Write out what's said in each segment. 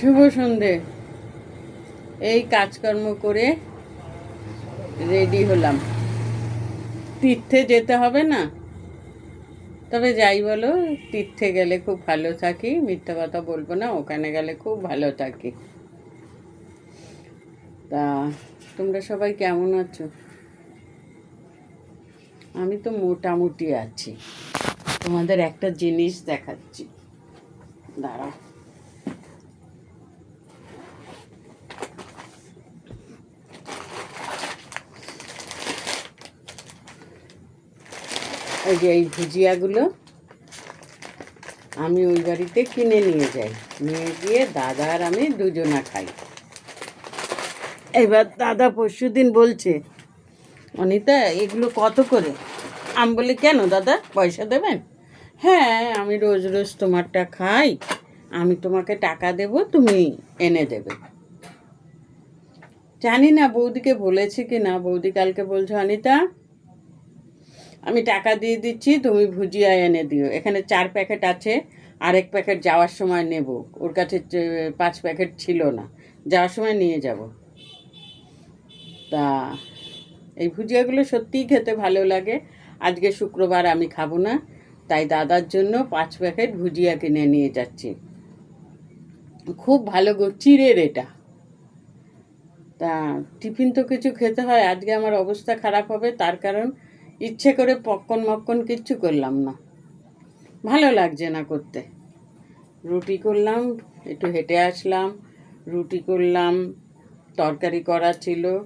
শুভ সন্ধে। এই কাজকর্ম করে রেডি হলাম। তীর্থে যেতে হবে না। তবে যাই বলো, তীর্থে গেলে খুব ভালো থাকি। মিথ্যা কথা বলব না, ওখানে গেলে খুব ভালো থাকি। তা, তোমরা সবাই কেমন আছো? আমি তো মোটামুটি আছি। তোমাদের একটা জিনিস দেখাচ্ছি। দাঁড়াও। এই যে এই ভুজিয়াগুলো আমি ওই বাড়িতে কিনে নিয়ে যাই। নিয়ে গিয়ে দাদা আর আমি দুজনা খাই। এবার দাদা পরশু দিন বলছে, অনিতা, এগুলো কত করে? আমি বলি, কেন দাদা, পয়সা দেবেন? হ্যাঁ আমি রোজ রোজ তোমারটা খাই, আমি তোমাকে টাকা দেব, তুমি এনে দেবে। জানি না বৌদিকে বলেছে কি না, বৌদি কালকে বলছো, অনিতা আমি টাকা দিয়ে দিচ্ছি, তুমি ভুজিয়া এনে দিও। এখানে চার প্যাকেট আছে, আরেক প্যাকেট যাওয়ার সময় নেব। ওর কাছে পাঁচ প্যাকেট ছিল না, যাওয়ার সময় নিয়ে যাব। তা, এই ভুজিয়াগুলো সত্যিই খেতে ভালো লাগে। আজকে শুক্রবার আমি খাব না, তাই দাদার জন্য পাঁচ প্যাকেট ভুজিয়া কিনে নিয়ে যাচ্ছি। খুব ভালো গো, চিড়ের এটা। তা, টিফিন তো কিছু খেতে হয়, আজকে আমার অবস্থা খারাপ হবে, তার কারণ ইচ্ছে করে পক্কন মক্কন কিচ্ছু করলাম না। ভালো লাগছে না করতে। রুটি করলাম, একটু হেঁটে আসলাম, রুটি করলাম, তরকারি করা ছিল।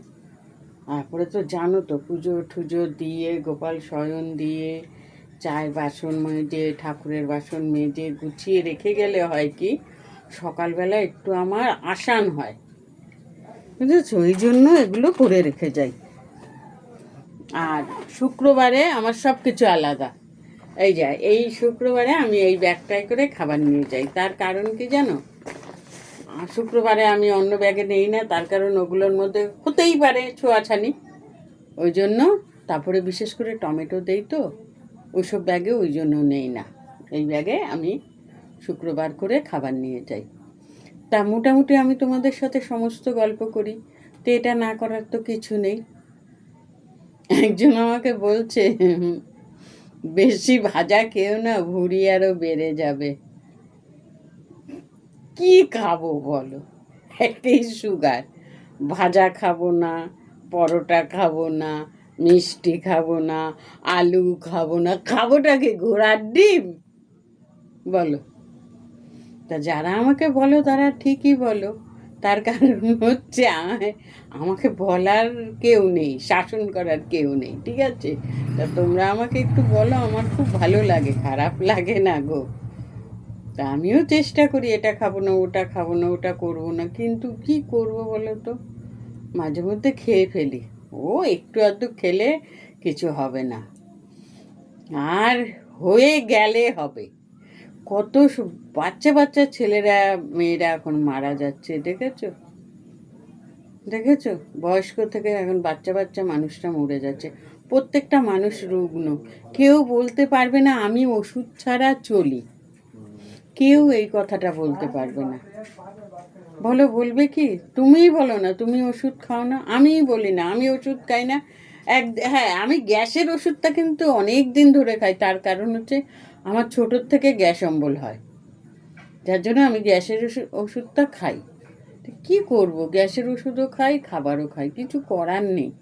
তারপরে তো জানো তো, পুজো টুজো দিয়ে, গোপাল শয়ন দিয়ে, চায়ের বাসন মেজে, ঠাকুরের বাসন মেজে গুছিয়ে রেখে গেলে হয় কি, সকালবেলা একটু আমার আসান হয়। বুঝেছ? ওই জন্য এগুলো করে রেখে যাই। আর শুক্রবারে আমার সব কিছু আলাদা। এই যা, এই শুক্রবারে আমি এই ব্যাগটাই করে খাবার নিয়ে যাই। তার কারণ কি জানো? শুক্রবারে আমি অন্য ব্যাগে নেই না, তার কারণ ওগুলোর মধ্যে হতেই পারে ছোঁয়াছানি। ওই জন্য তারপরে বিশেষ করে টমেটো দেই তো, ওইসব ব্যাগে ওই জন্য নেই না। এই ব্যাগে আমি শুক্রবার করে খাবার নিয়ে যাই। তা মোটামুটি আমি তোমাদের সাথে সমস্ত গল্প করি। তো এটা না করার তো কিছু নেই। একজন আমাকে বলছে, বেশি ভাজা খেও না, ভুঁড়ি আরও বেড়ে যাবে। কি খাব বলো? একটাই সুগার। ভাজা খাব না, পরোটা খাব না, মিষ্টি খাব না, আলু খাব না খাবোটাকে ঘোড়ার ডিম? বলো। তা যারা আমাকে বলো, তারা ঠিকই বলো। তার কারণ হচ্ছে আমাকে বলার কেউ নেই, শাসন করার কেউ নেই, ঠিক আছে? তা তোমরা আমাকে একটু বলো, আমার খুব ভালো লাগে, খারাপ লাগে না গো। তা আমিও চেষ্টা করি, এটা খাব না, ওটা খাব না, ওটা করব না, কিন্তু কি করব বলো তো? মাঝে মধ্যে খেয়ে ফেলি। ও, একটু আধটু খেলে কিছু হবে না। আর হয়ে গেলে হবে। কত বাচ্চা বাচ্চা ছেলেরা, মেয়েরা এখন মারা যাচ্ছে, দেখেছ? দেখেছ? বয়স্ক থেকে এখন বাচ্চা বাচ্চা মানুষটা মরে যাচ্ছে। প্রত্যেকটা মানুষ রুগ্ন। কেউ বলতে পারবে না, আমি ওষুধ ছাড়া চলি। কেউ এই কথাটা বলতে পারবে না। বলো, বলবে কি? তুমিই বলো না, তুমি ওষুধ খাও না। আমিই বলি না, আমি ওষুধ খাই না। এক হ্যাঁ আমি গ্যাসের ওষুধটা কিন্তু অনেক দিন ধরে খাই। তার কারণ হচ্ছে আমার ছোটোর থেকে গ্যাস অম্বল হয়। যার জন্য আমি গ্যাসের ওষুধ ওষুধটা খাই। কী করব? গ্যাসের ওষুধও খাই, খাবারও খাই। কিছু করার নেই।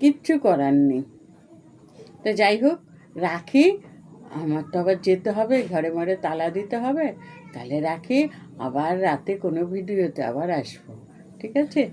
কিচ্ছু করার নেই। তো যাই হোক, রাখি। আমার তো আবার যেতে হবে, ঘরে মরে তালা দিতে হবে। তাহলে রাখি। আবার রাতে কোনো ভিডিওতে আবার আসব। ঠিক আছে?